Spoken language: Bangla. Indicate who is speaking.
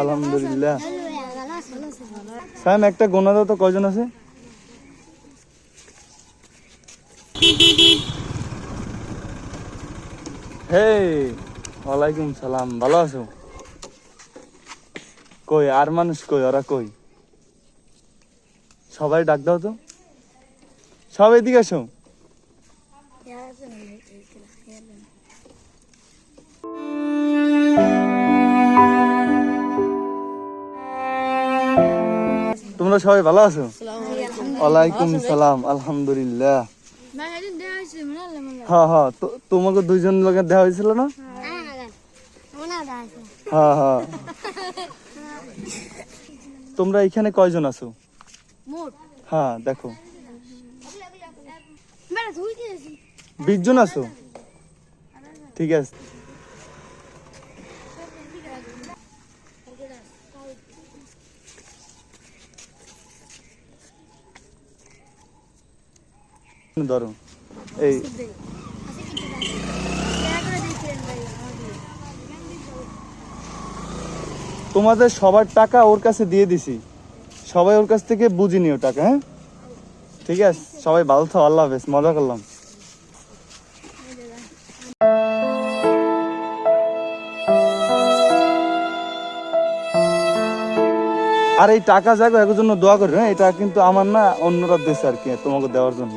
Speaker 1: আলহামদুলিল্লাহ। সায়ন একটা গোনা দাও তো কয়জন আছে? হে ওয়ালাইকুম সালাম ভালো আছো? কই আর মানুষ কই ওরা কই? সবাই ডাক দাও তো। সবাই এদিকে আসো। তোমরা সবাই ভালো আছো? ওয়ালাইকুম সালাম আলহামদুলিল্লাহ। হ্যাঁ হ্যাঁ তোমাকে দুইজন লোকের দেওয়া হয়েছিল না? হ্যাঁ হ্যাঁ। তোমরা এখানে কয়জন আছো? হ্যাঁ দেখো। বিশ জন আছো? ঠিক আছে। ধরো। এই। তোমাদের সবার টাকা ওর কাছে দিয়ে দিছি। সবাই ওর কাছ থেকে বুঝি নিও টাকা হ্যাঁ? ঠিক আছে? সবাই ভালো থাও আল্লাহ হাফেজ, মজা করলাম। আর এই টাকা যাগো এর জন্য দোয়া করি হ্যাঁ? এটা কিন্তু আমার না, অন্যরা দিয়েছে আর কি, তোমাকে দেওয়ার জন্য।